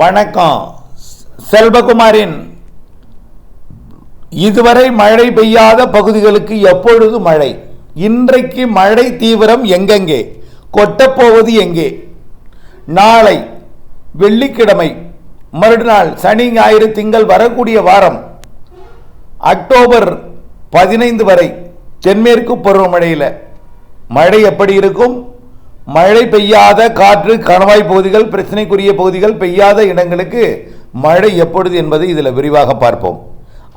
வணக்கம். செல்வகுமாரின் இதுவரை மழை பெய்யாத பகுதிகளுக்கு எப்பொழுது மழை? இன்றைக்கு மழை தீவிரம் எங்கெங்கே? கொட்டப்போவது எங்கே? நாளை வெள்ளிக்கிழமை மறுநாள் சனி ஞாயிறு திங்கள் வரக்கூடிய வாரம் அக்டோபர் பதினைந்து வரை தென்மேற்கு பருவமழையில் மழை எப்படி இருக்கும்? மழை பெய்யாத காற்று கணவாய் பகுதிகள் பிரச்சனைக்குரிய பகுதிகள் பெய்யாத இடங்களுக்கு மழை எப்பொழுது என்பதை இதில் விரிவாக பார்ப்போம்.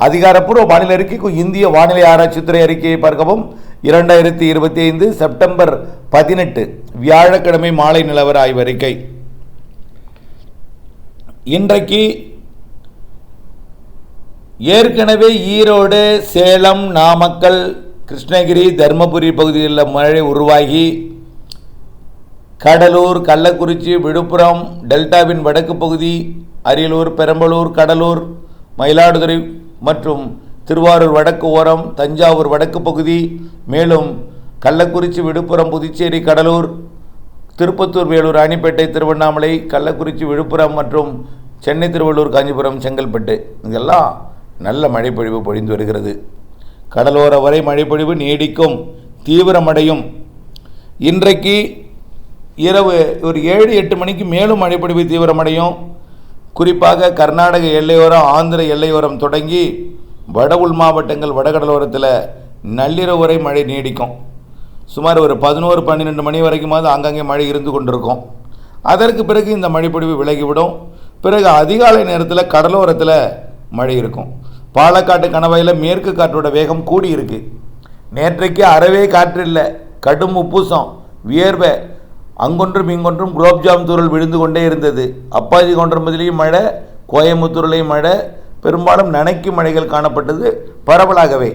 அதிகாரப்பூர்வ வானிலை அறிக்கைக்கு இந்திய வானிலை ஆராய்ச்சித்துறை அறிக்கையை பார்க்கவும். இரண்டாயிரத்தி இருபத்தி ஐந்து செப்டம்பர் பதினெட்டு வியாழக்கிழமை மாலை நிலவர ஆய்வறிக்கை இன்றைக்கு ஏற்கனவே ஈரோடு சேலம் நாமக்கல் கிருஷ்ணகிரி தருமபுரி பகுதிகளில் மழை உருவாகி கடலூர் கள்ளக்குறிச்சி விழுப்புரம் டெல்டாவின் வடக்கு பகுதி அரியலூர் பெரம்பலூர் கடலூர் மயிலாடுதுறை மற்றும் திருவாரூர் வடக்கு ஓரம் தஞ்சாவூர் வடக்கு பகுதி மேலும் கள்ளக்குறிச்சி விழுப்புரம் புதுச்சேரி கடலூர் திருப்பத்தூர் வேலூர் ராணிப்பேட்டை திருவண்ணாமலை கள்ளக்குறிச்சி விழுப்புரம் மற்றும் சென்னை திருவள்ளூர் காஞ்சிபுரம் செங்கல்பட்டு. இதெல்லாம் நல்ல மழைப்பொழிவு பொழிந்து வருகிறது. கடலோர வரை மழைப்பொழிவு நீடிக்கும் தீவிரமடையும். இன்றைக்கு இரவு ஒரு ஏழு எட்டு மணிக்கு மேலும் மழைப்பொழிவு தீவிரமடையும். குறிப்பாக கர்நாடக எல்லையோரம் ஆந்திர எல்லையோரம் தொடங்கி வட உள் மாவட்டங்கள் வடகடலோரத்தில் நள்ளிரவு வரை மழை நீடிக்கும். சுமார் ஒரு பதினோரு பன்னிரெண்டு மணி வரைக்குமாவது அங்கங்கே மழை இருந்து கொண்டிருக்கும். அதற்கு பிறகு இந்த மழைப்பொழிவு விலகிவிடும். பிறகு அதிகாலை நேரத்தில் கடலோரத்தில் மழை இருக்கும். பாலக்காட்டு கணவாயில் மேற்கு காற்றோட வேகம் கூடி இருக்குது நேற்றைக்கு அறவே காற்று இல்லை கடும் உப்புசம் வியர்வை அங்கொன்றும் இங்கொன்றும் குலோப்ஜாம் தூரல் விழுந்து கொண்டே இருந்தது. அப்பாஜி கொன்றம்பதிலையும் மழை கோயம்புத்தூர்லேயும் மழை பெரும்பாலும் நனைக்கும் மழைகள் காணப்பட்டது பரவலாகவே.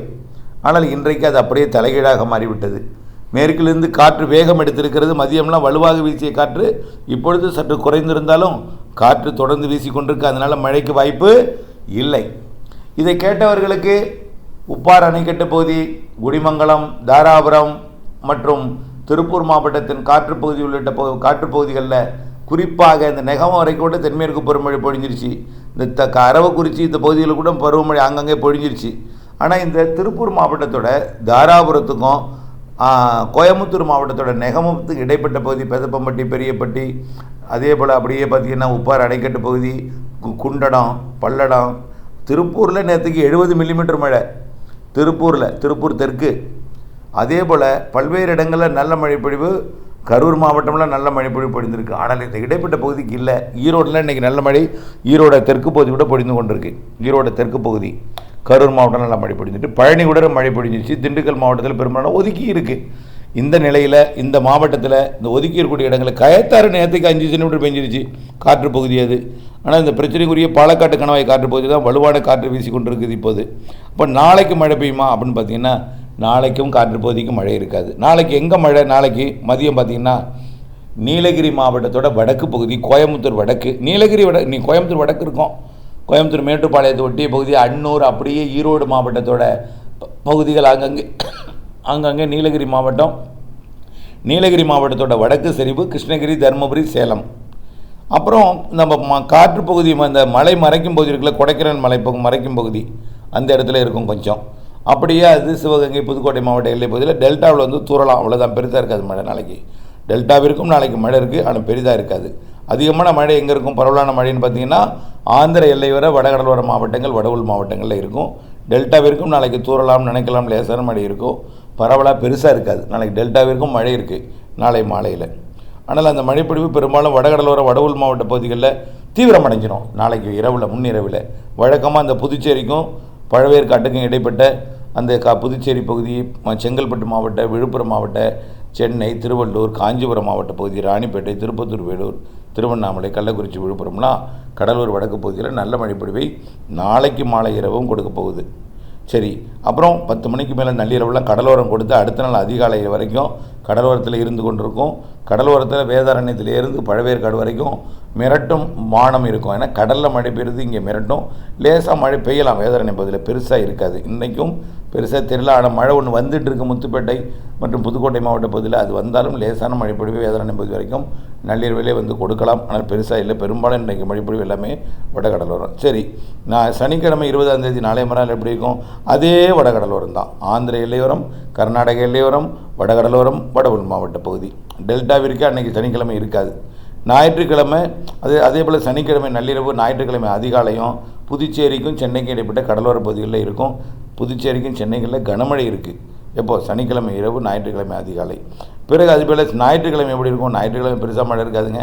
ஆனால் இன்றைக்கு அது அப்படியே தலைகீழாக மாறிவிட்டது. மேற்கிலிருந்து காற்று வேகம் எடுத்திருக்கிறது. மதியம்லாம் வலுவாக வீசிய காற்று இப்பொழுது சற்று குறைந்திருந்தாலும் காற்று தொடர்ந்து வீசிக்கொண்டிருக்கு அதனால் மழைக்கு வாய்ப்பு இல்லை. இதை கேட்டவர்களுக்கு உப்பார் அணைக்கட்டு பகுதி குடிமங்கலம் தாராபுரம் மற்றும் திருப்பூர் மாவட்டத்தின் காற்றுப்பகுதி உள்ளிட்ட பகு காற்றுப்பகுதிகளில் குறிப்பாக இந்த நெகம் வரைக்கும் கூட தென்மேற்கு பருவமழை பொழிஞ்சிருச்சு. இந்த த க- அரவக்குறிச்சி இந்த பகுதியில் கூட பருவமழை அங்கங்கே பொழிஞ்சிருச்சு. ஆனால் இந்த திருப்பூர் மாவட்டத்தோட தாராபுரத்துக்கும் கோயம்புத்தூர் மாவட்டத்தோட நெகமத்துக்கு இடைப்பட்ட பகுதி பெதப்பம்பட்டி பெரியப்பட்டி அதே போல் அப்படியே பார்த்தீங்கன்னா உப்பார் அணைக்கட்டு பகுதி கு- குண்டடம் பல்லடம். திருப்பூரில் நேற்றுக்கு எழுபது மில்லிமீட்டர் மழை. திருப்பூரில் திருப்பூர் தெற்கு. அதே போல் பல்வேறு இடங்களில் நல்ல மழைப்பொழிவு கரூர் மாவட்டம்ல நல்ல மழைப்பொழிவு பொழிந்திருக்கு. ஆனால் இந்த இடைப்பட்ட பகுதிக்கு இல்லை. ஈரோடில் இன்றைக்கி நல்ல மழை ஈரோட தெற்கு பகுதி கூட பொழிந்து கொண்டிருக்கு. ஈரோட தெற்கு பகுதி கரூர் மாவட்டம் நல்ல மழை பொழிஞ்சிட்டு பழனி கூட மழை பொழிஞ்சிச்சு திண்டுக்கல் மாவட்டத்தில் பெரும்பாலும் ஒதுக்கி இருக்குது இந்த நிலையில் இந்த மாவட்டத்தில் இந்த ஒதுக்கி இருக்கக்கூடிய இடங்களில் கயத்தாறு நேரத்துக்கு அஞ்சு சென்டிமீட்டர் பெஞ்சிருச்சு. காற்று பகுதி அது. ஆனால் இந்த பிரச்சனைக்குரிய பாலக்காட்டு கணவாய் காற்று பகுதி தான் வலுவான காற்று வீசி கொண்டு இருக்குது இப்போது. அப்போ நாளைக்கு மழை பெய்யுமா அப்படின்னு பார்த்தீங்கன்னா நாளைக்கும் காற்று பகுதிக்கும் மழை இருக்காது. நாளைக்கு எங்கே மழை? நாளைக்கு மதியம் பார்த்தீங்கன்னா நீலகிரி மாவட்டத்தோட வடக்கு பகுதி கோயம்புத்தூர் வடக்கு. நீலகிரி வட நீ கோயம்புத்தூர் வடக்கு இருக்கும். கோயம்புத்தூர் மேட்டுப்பாளையத்தை ஒட்டிய பகுதி அன்னூர் அப்படியே ஈரோடு மாவட்டத்தோட பகுதிகள் அங்கங்கே அங்கங்கே நீலகிரி மாவட்டம். நீலகிரி மாவட்டத்தோட வடக்கு சரிவு கிருஷ்ணகிரி தருமபுரி சேலம். அப்புறம் நம்ம ம- காற்று பகுதி அந்த மலை மறைக்கும் பகுதி இருக்குல்ல கொடைக்கானல் மலை மறைக்கும் பகுதி அந்த இடத்துல இருக்கும் கொஞ்சம். அப்படியே அது சிவகங்கை புதுக்கோட்டை மாவட்ட எல்லை பகுதியில் டெல்டாவில் வந்து தூறலாம். அவ்வளோதான் பெருசாக இருக்காது மழை நாளைக்கு. டெல்டாவிற்கும் நாளைக்கு மழை இருக்குது ஆனால் பெரிதாக இருக்காது. அதிகமான மழை எங்கே இருக்கும்? பரவலான மழைன்னு பார்த்தீங்கன்னா ஆந்திர எல்லை வர வடகடலோர மாவட்டங்கள் வடவுள் மாவட்டங்களில் இருக்கும். டெல்டாவிற்கும் நாளைக்கு தூரலாம் நினைக்கலாம். லேசான மழை இருக்கும். பரவலாக பெருசாக இருக்காது. நாளைக்கு டெல்டாவிற்கும் மழை இருக்குது நாளை மாலையில். ஆனால் அந்த மழைப்பிடிவு பெரும்பாலும் வடகடலோர வடவுள் மாவட்ட பகுதிகளில் தீவிரமடைஞ்சிடும் நாளைக்கு இரவில் முன்னிரவில். வழக்கமாக அந்த புதுச்சேரிக்கும் பழவேற்காட்டுக்கும் இடைப்பட்ட அந்த கா புதுச்சேரி பகுதி ம- செங்கல்பட்டு மாவட்ட விழுப்புரம் மாவட்ட சென்னை திருவள்ளூர் காஞ்சிபுரம் மாவட்ட பகுதி ராணிப்பேட்டை திருப்பத்தூர் வேலூர் திருவண்ணாமலை கள்ளக்குறிச்சி விழுப்புரம்லாம் கடலூர் வடக்கு பகுதியில் நல்ல மழைப்பொழிவை நாளைக்கு மாலை இரவும் கொடுக்க போகுது. சரி அப்புறம் பத்து மணிக்கு மேலே நள்ளிரவுலாம் கடலோரம் கொடுத்து அடுத்த நாள் அதிகாலை வரைக்கும் கடலோரத்தில் இருந்து கொண்டிருக்கும். கடலோரத்தில் வேதாரண்யத்திலேருந்து பழவேற்காடு வரைக்கும் மிரட்டும் வானம் இருக்கும். ஏன்னா கடலில் மழை பெய்யுறது இங்கே மிரட்டும். லேசாக மழை பெய்யலாம். வேதாரண்யம் பகுதியில் பெருசாக இருக்காது. இன்றைக்கும் பெருசாக தெரியல. ஆனால் மழை ஒன்று வந்துட்டு இருக்கு முத்துப்பேட்டை மற்றும் புதுக்கோட்டை மாவட்ட பகுதியில். அது வந்தாலும் லேசான மழைப்பொழிவு வேதாரண்யம் பகுதி வரைக்கும் நள்ளிரவிலே வந்து கொடுக்கலாம். ஆனால் பெருசாக இல்லை. பெரும்பாலும் இன்றைக்கு மழைப்பொழிவு எல்லாமே வடகடலோரம். சரி நான் சனிக்கிழமை இருபதாம் தேதி நாளை மறுநாள் எப்படி இருக்கும்? அதே வடகடலோரம் தான். ஆந்திர எல்லையோரம் கர்நாடக எல்லையோரம் வடகடலோரம் வட மாவட்ட பகுதி. டெல்டாவிற்கு அன்றைக்கி சனிக்கிழமை இருக்காது. ஞாயிற்றுக்கிழமை அது அதே போல் சனிக்கிழமை நள்ளிரவு ஞாயிற்றுக்கிழமை அதிகாலையும் புதுச்சேரிக்கும் சென்னைக்கும் இடைப்பட்ட கடலோர பகுதிகளில் இருக்கும். புதுச்சேரிக்கும் சென்னைகளில் கனமழை இருக்குது எப்போது சனிக்கிழமை இரவு ஞாயிற்றுக்கிழமை அதிகாலை. பிறகு அது போல் ஞாயிற்றுக்கிழமை எப்படி இருக்கும்? ஞாயிற்றுக்கிழமை பெருசாக மழை இருக்காதுங்க.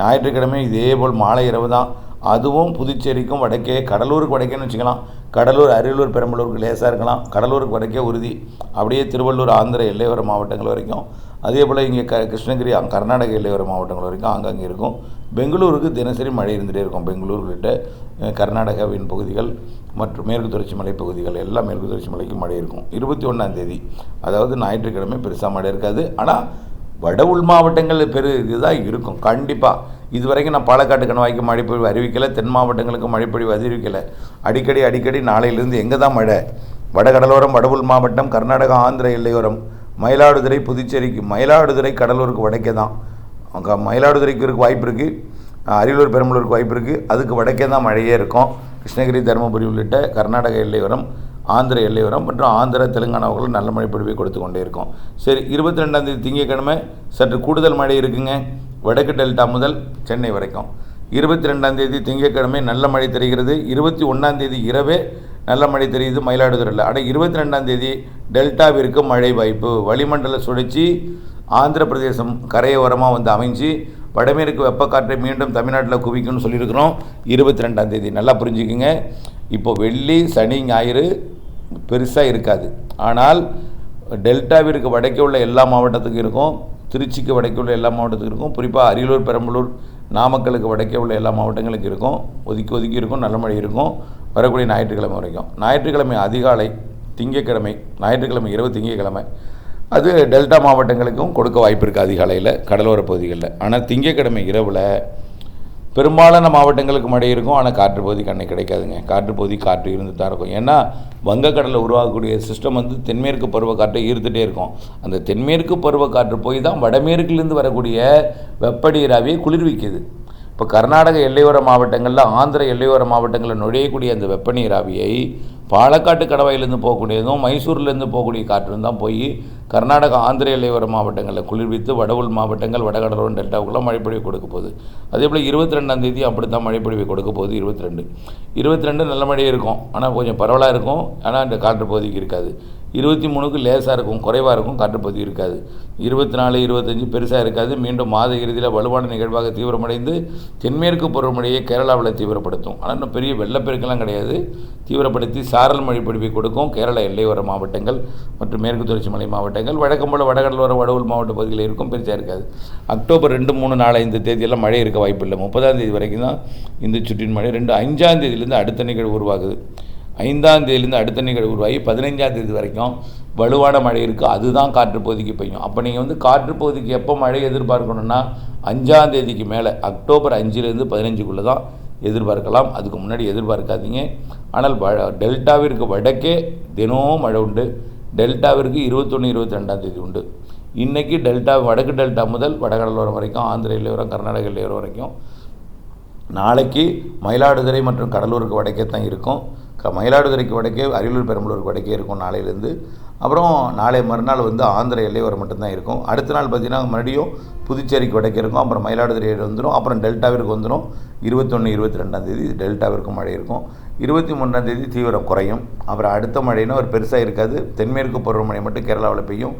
ஞாயிற்றுக்கிழமை இதே போல் மாலை இரவு தான். அதுவும் புதுச்சேரிக்கும் வடக்கே கடலூருக்கு வடக்கேன்னு வச்சுக்கலாம். கடலூர் அரியலூர் பெரம்பலூருக்கு லேசாக இருக்கலாம். கடலூருக்கு வடக்கே உறுதி. அப்படியே திருவள்ளூர் ஆந்திர எல்லையோர மாவட்டங்கள் வரைக்கும். அதே போல் இங்கே க கிருஷ்ணகிரி கர்நாடக எல்லையோர மாவட்டங்கள் வரைக்கும் அங்கங்கே இருக்கும். பெங்களூருக்கு தினசரி மழை இருந்துகிட்டே இருக்கும். பெங்களூர் உள்ளிட்ட கர்நாடகாவின் பகுதிகள் மற்றும் மேற்கு தொடர்ச்சி மலை பகுதிகள் எல்லாம் மேற்கு தொடர்ச்சி மலைக்கு மழை இருக்கும். இருபத்தி ஒன்றாம் தேதி. அதாவது ஞாயிற்றுக்கிழமை பெருசாக மழை இருக்காது. ஆனால் வட உள் மாவட்டங்கள் பெரு இதுதான் இருக்கும். கண்டிப்பாக இதுவரைக்கும் நான் பாலக்காட்டு கணவாய்க்கு மழைப்பொழிவு அறிவிக்கலை தென் மாவட்டங்களுக்கு மழைப்பொழிவு அறிவிக்கலை. அடிக்கடி அடிக்கடி நாளையிலிருந்து எங்கே தான் மழை? வடகடலோரம் வடபுல் மாவட்டம் கர்நாடகா ஆந்திர எல்லையோரம் மயிலாடுதுறை புதுச்சேரிக்கு மயிலாடுதுறை கடலூருக்கு வடக்கே தான். மயிலாடுதுறைக்கு இருக்க வாய்ப்பு இருக்குது அரியலூர் பெரம்பலூருக்கு வாய்ப்பு இருக்குது அதுக்கு வடக்கே தான் மழையே இருக்கும். கிருஷ்ணகிரி தருமபுரி உள்ளிட்ட கர்நாடக எல்லையோரம் ஆந்திர எல்லையோரம் மற்றும் ஆந்திர தெலுங்கானாவுக்குள்ள நல்ல மழை பொழிவை கொடுத்து கொண்டே இருக்கும். சரி இருபத்தி ரெண்டாம் தேதி சற்று கூடுதல் மழை இருக்குங்க. வடக்கு டெல்டா முதல் சென்னை வரைக்கும். இருபத்தி ரெண்டாம் தேதி திங்கட்கிழமை நல்ல மழை தெரிகிறது. இருபத்தி ஒன்றாம் தேதி இரவே நல்ல மழை தெரியுது மயிலாடுதுறையில் ஆனால் இருபத்தி ரெண்டாம் தேதி டெல்டாவிற்கு மழை வாய்ப்பு. வளிமண்டல சுழற்சி ஆந்திர பிரதேசம் கரையோரமாக வந்து அமைஞ்சு வடமேற்கு வெப்பக்காற்றை மீண்டும் தமிழ்நாட்டில் குவிக்கும்னு சொல்லியிருக்கிறோம். இருபத்தி ரெண்டாம் தேதி. நல்லா புரிஞ்சுக்குங்க. இப்போ வெள்ளி சனி ஞாயிறு பெருசாக இருக்காது. ஆனால் டெல்டாவிற்கு வடக்கே உள்ள எல்லா மாவட்டத்துக்கும் இருக்கும். திருச்சிக்கு வடக்கே உள்ள எல்லா மாவட்டத்துக்கும் இருக்கும். குறிப்பாக அரியலூர் பெரம்பலூர் நாமக்கலுக்கு வடக்கே உள்ள எல்லா மாவட்டங்களுக்கும் இருக்கும். ஒதுக்கி ஒதுக்கி இருக்கும். நல்ல மழை இருக்கும். வரக்கூடிய ஞாயிற்றுக்கிழமை வரைக்கும். ஞாயிற்றுக்கிழமை அதிகாலை திங்கட்கிழமை ஞாயிற்றுக்கிழமை இரவு திங்கக்கிழமை அது டெல்டா மாவட்டங்களுக்கும் கொடுக்க வாய்ப்பு இருக்குது அதிகாலையில் கடலோர பகுதிகளில். ஆனால் திங்கட்கிழமை இரவில் பெரும்பாலான மாவட்டங்களுக்கு மழை இருக்கும் ஆனால் காற்று பகுதி கண்ணை கிடைக்காதுங்க. காற்று பகுதி காற்று இருந்து தான் இருக்கும். ஏன்னா வங்கக்கடலில் உருவாகக்கூடிய சிஸ்டம் வந்து தென்மேற்கு பருவக்காற்றை ஈர்த்துட்டே இருக்கும். அந்த தென்மேற்கு பருவக்காற்று போய் தான் வடமேற்குலேருந்து வரக்கூடிய வெப்பநீராவியை குளிர்விக்குது. இப்போ கர்நாடக எல்லையோர மாவட்டங்களில் ஆந்திர எல்லையோர மாவட்டங்களில் நுழையக்கூடிய அந்த வெப்பநீராவியை பாலக்காட்டு கடவாயிலேருந்து போகக்கூடியதும் மைசூர்லேருந்து போகக்கூடிய காற்றும் தான் போய் கர்நாடகா ஆந்திர எல்லையோர மாவட்டங்களில் குளிர்வித்து வட உள் மாவட்டங்கள் வடகடலோரம் டெல்டாவுக்குள்ள மழைப்பொழிவு கொடுக்க போகுது. அதே போல் இருபத்தி ரெண்டாம் தேதி அப்படி தான் மழைப்பொழிவை கொடுக்க போகுது இருபத்தி ரெண்டு இருபத்தி ரெண்டு நல்ல மழை இருக்கும். ஆனால் கொஞ்சம் பரவலாக இருக்கும். ஆனால் இந்த காற்று பகுதிக்கு இருக்காது. இருபத்தி மூணுக்கு லேசாக இருக்கும் குறைவாக இருக்கும் காற்றுப்பகுதி இருக்காது. இருபத்தி நாலு இருபத்தஞ்சு பெருசாக இருக்காது. மீண்டும் மாத இறுதியில் வலுவான நிகழ்வாக தீவிரமடைந்து தென்மேற்கு பருவமழையை கேரளாவில் தீவிரப்படுத்தும். ஆனால் இன்னும் பெரிய வெள்ளப்பெருக்கெல்லாம் கிடையாது. தீவிரப்படுத்தி சாரல் மழை பொழிவை கொடுக்கும் கேரள எல்லையோர மாவட்டங்கள் மற்றும் மேற்கு தொடர்ச்சி மலை மாவட்டங்கள். வழக்கம் போல் வடகடலோர வடவுள் மாவட்ட பகுதியில் இருக்கும் பெருசாக இருக்காது. அக்டோபர் ரெண்டு மூணு நாலு ஐந்து தேதியெல்லாம் மழை இருக்க வாய்ப்பு இல்லை முப்பதாம் தேதி வரைக்கும் தான் இந்த சுற்றின் மழை. ரெண்டு அஞ்சாம் தேதியிலேருந்து அடுத்த நிகழ்வு உருவாகுது. ஐந்தாம் தேதியிலேருந்து அடுத்த நிகழ்வு உருவாகி பதினைஞ்சாம் தேதி வரைக்கும் வலுவான மழை இருக்குது அதுதான் காற்றுப்பகுதிக்கு பெய்யும். அப்போ நீங்கள் வந்து காற்றுப்பகுதிக்கு எப்போ மழை எதிர்பார்க்கணும்னா அஞ்சாம் தேதிக்கு மேலே அக்டோபர் அஞ்சுலேருந்து பதினஞ்சுக்குள்ளே தான் எதிர்பார்க்கலாம். அதுக்கு முன்னாடி எதிர்பார்க்காதீங்க. ஆனால் வ டெல்டாவிற்கு வடக்கே தினமும் மழை உண்டு. டெல்டாவிற்கு இருபத்தொன்று இருபத்தி ரெண்டாம் தேதி உண்டு. இன்றைக்கி டெல்டா வடக்கு டெல்டா முதல் வடகடலோரம் வரைக்கும் ஆந்திர எல்லையோரம் கர்நாடக எல்லையோரம் வரைக்கும் நாளைக்கு மயிலாடுதுறை மற்றும் கடலூருக்கு வடக்கே தான் இருக்கும். மயிலாடுதுறைக்கு வடக்கே அரியலூர் பெரம்பலூருக்கு வடக்கே இருக்கும் நாளையிலேருந்து. அப்புறம் நாளை மறுநாள் வந்து ஆந்திர எல்லையோரம் மட்டும்தான் இருக்கும். அடுத்த நாள் பார்த்திங்கன்னா மறுபடியும் புதுச்சேரிக்கு வடக்கே இருக்கும். அப்புறம் மயிலாடுதுறை வந்துடும் அப்புறம் டெல்டாவிற்கு வந்துடும் இருபத்தொன்று இருபத்தி ரெண்டாம் தேதி டெல்டாவிற்கும் மழை இருக்கும். இருபத்தி மூணாம் தேதி தீவிரம் குறையும். அப்புறம் அடுத்த மழைன்னா ஒரு பெருசாக இருக்காது. தென்மேற்கு பருவமழை மட்டும் கேரளாவில் பெய்யும்.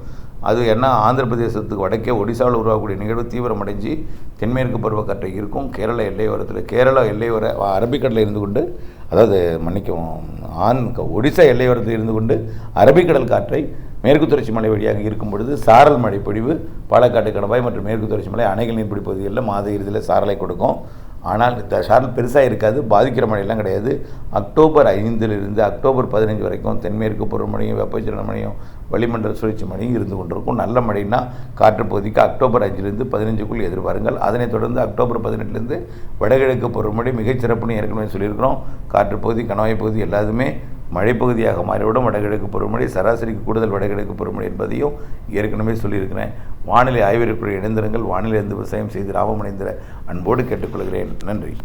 அது என்ன? ஆந்திர பிரதேசத்துக்கு வடக்கே ஒடிசாவில் உருவாகக்கூடிய நிகழ்வு தீவிரமடைஞ்சு தென்மேற்கு பருவக்காற்றை இருக்கும். கேரள எல்லையோரத்தில் கேரளா எல்லையோர அரபிக்கடலில் இருந்து கொண்டு அதாவது மன்னிக்கவும் ஆன் ஒடிசா எல்லையோரத்தில் இருந்து கொண்டு அரபிக்கடல் காற்றை மேற்கு தொடர்ச்சி மலை வழியாக இருக்கும் பொழுது சாரல் மழை பொழிவு பாலக்காட்டு கணவாய் மற்றும் மேற்கு தொடர்ச்சி மலை அணைகள் நீர்பிடி பகுதிகளில் மாத இறுதியில் சாரலை கொடுக்கும். ஆனால் இந்த ஷார்ல் பெருசாக இருக்காது பாதிக்கிற மழையெல்லாம் கிடையாது. அக்டோபர் ஐந்திலிருந்து அக்டோபர் பதினஞ்சு வரைக்கும் தென்மேற்கு பருவமழையும் வெப்பச்சலன மழையும் வளிமண்டல சுழற்சி மழையும் இருந்து கொண்டிருக்கும். நல்ல மழைனா காற்று பகுதிக்கு அக்டோபர் அஞ்சிலிருந்து பதினஞ்சுக்குள் எதிர்பாருங்கள் அதனைத் தொடர்ந்து அக்டோபர் பதினெட்டுலேருந்து வடகிழக்கு பருவமழை மிகச்சிறப்புன்னு ஏற்கனவே சொல்லியிருக்கிறோம். காற்று பகுதி கணவாய் பகுதி எல்லாத்துமே மழைப்பகுதியாக மாறிவிடும் வடகிழக்கு பருவமழை சராசரிக்கு கூடுதல் வடகிழக்கு பருவமழை என்பதையும் ஏற்கனவே சொல்லியிருக்கிறேன். வானிலை ஆய்விற்குரிய இணைந்திருங்கள். வானிலை இருந்து விவசாயம் செய்து லாபம் அன்போடு கேட்டுக்கொள்கிறேன். நன்றி.